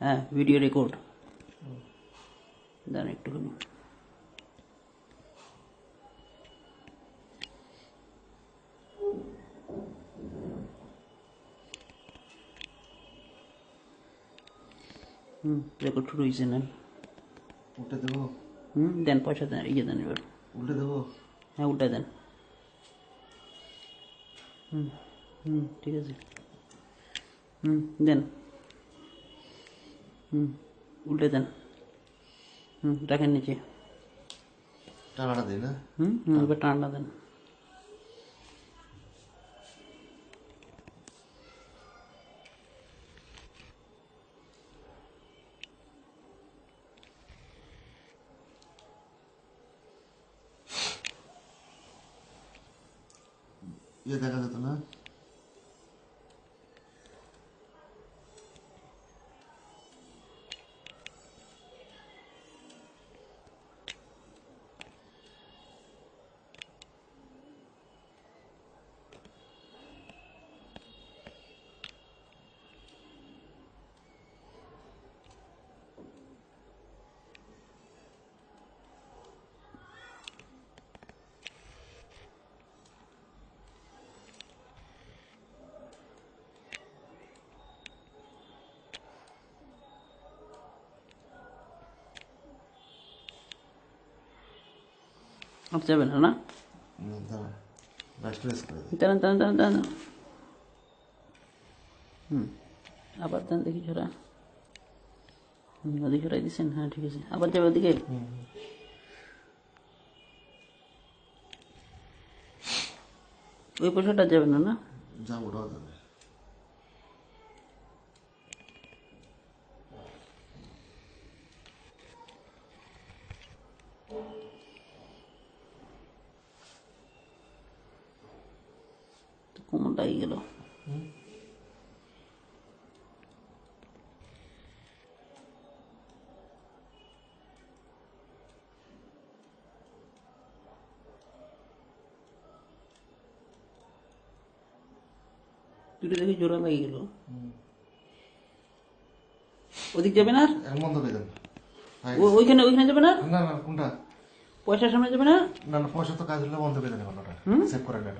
হ্যাঁ video record দাঁড়ান একটুখানি। হুম রেকর্ড শুরু হয়েছে নেন উল্টে দেবো? হুম দেন পয়সা দেন ইয়ে দেন এবার। উল্টে দেবো? হ্যাঁ উল্টা দেন। হুম হুম ঠিক আছে। হুম দেন। উল্টে দেন হুম রাখেন নিচে টানাটা দিই না হুম হুম এবার টান্ডা দেন ইয়ে দেখা যেত না আর যাবে না দাঁড়ান দাঁড়ান দাঁড়ান দাঁড়ান হুম আবার দেন দেখি ছোড়া ওদিকে সরাই দিচ্ছেন হ্যাঁ ঠিক আছে আবার যাবে ওদিকে ওই পয়সাটা যাবে না না যাবে কোমর গেল? দুটো দেখে জোড়া লাগিয়ে গেল। ওদিক যাবে না বন্ধ হ্যাঁ। ওইখানে ওইখানে যাবে না? না না কোনটা? পয়সার সামনে যাবে না? না না পয়সা তো কাজ হলে বন্ধ করে ওটা সেভ করে নেন